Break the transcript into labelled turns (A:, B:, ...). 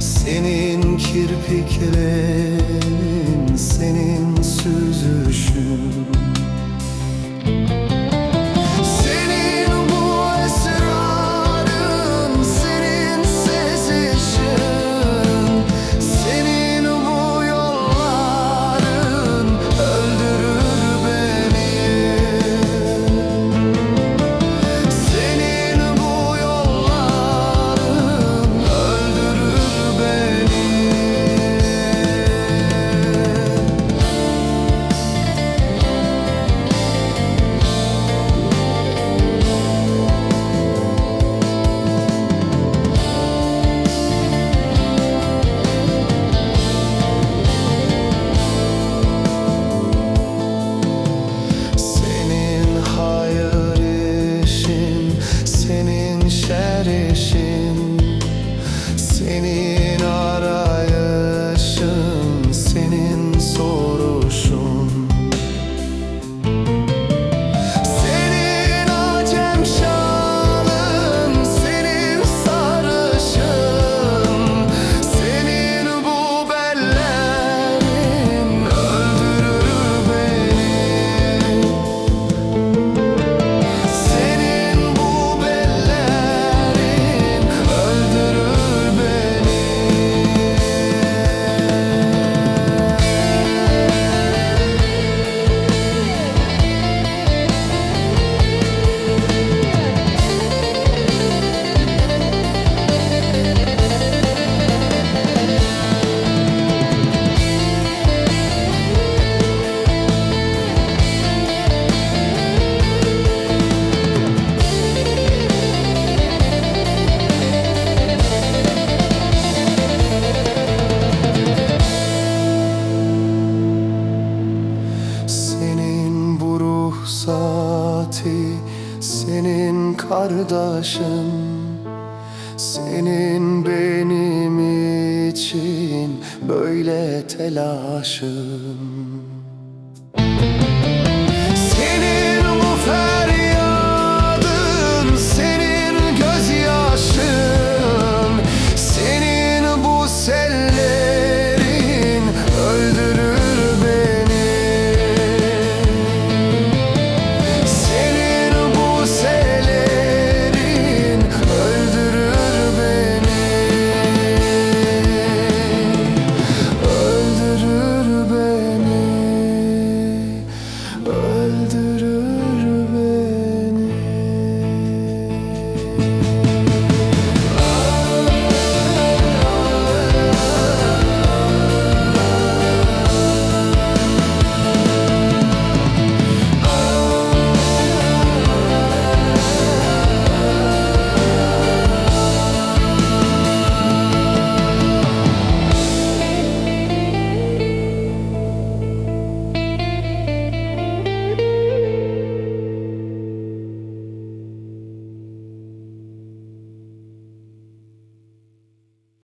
A: Senin kirpiklerin, senin süzüşün. senin Senin arayışın kardeşim. Senin benim için böyle telaşın do